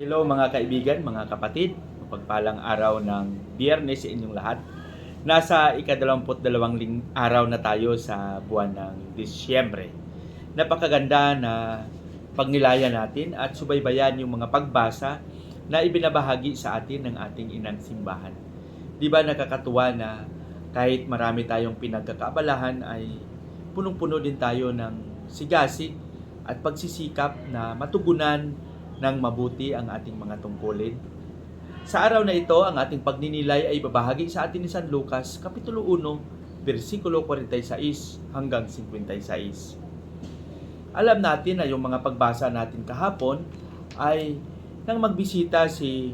Hello mga kaibigan, mga kapatid. Mapagpalang araw ng biyernes sa inyong lahat. Nasa ikadalawamput dalawang ling araw na tayo sa buwan ng Disyembre. Napakaganda na pagnilayan natin at subaybayan yung mga pagbasa na ibinabahagi sa atin ng ating inang simbahan. Di ba nakakatuwa na kahit marami tayong pinagkakaabalahan ay punong-puno din tayo ng sigasig at pagsisikap na matugunan ng mabuti ang ating mga tungkulin. Sa araw na ito, ang ating pagninilay ay babahagi sa atin ni San Lucas, Kapitulo 1, versikulo 46 hanggang 56. Alam natin na yung mga pagbasa natin kahapon ay nang magbisita si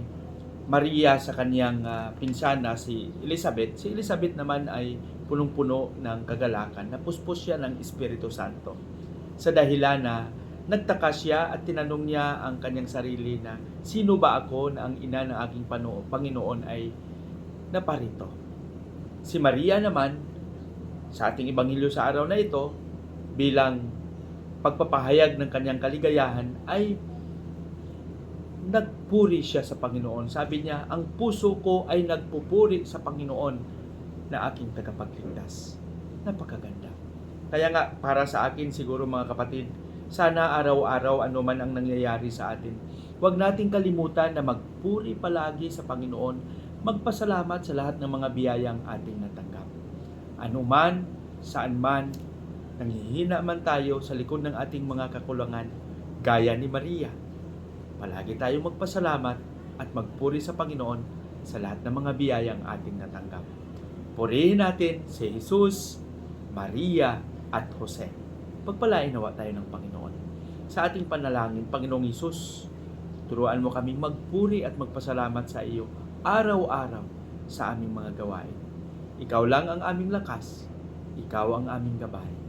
Maria sa kanyang ah, pinsana si Elizabeth. Si Elizabeth naman ay punong-puno ng kagalakan. Napuspos siya ng Espiritu Santo. Sa dahilan na nagtaka siya at tinanong niya ang kanyang sarili na sino ba ako na ang ina ng aking pano- Panginoon ay naparito. Si Maria naman sa ating ebanghelyo sa araw na ito bilang pagpapahayag ng kanyang kaligayahan ay nagpuri siya sa Panginoon. Sabi niya, ang puso ko ay nagpupuri sa Panginoon na aking tagapagligtas. Napakaganda. Kaya nga, para sa akin siguro mga kapatid, sana araw-araw ano man ang nangyayari sa atin, huwag nating kalimutan na magpuri palagi sa Panginoon, magpasalamat sa lahat ng mga biyayang ating natanggap. Ano man, saan man, nanghihina man tayo sa likod ng ating mga kakulangan, gaya ni Maria. Palagi tayong magpasalamat at magpuri sa Panginoon sa lahat ng mga biyayang ating natanggap. Purihin natin si Jesus, Maria, at Jose. Pagpalain nawa tayo ng Panginoon. Sa ating panalangin, Panginoong Isus, turuan mo kaming magpuri at magpasalamat sa iyo araw-araw sa aming mga gawain. Ikaw lang ang aming lakas. Ikaw ang aming gabay.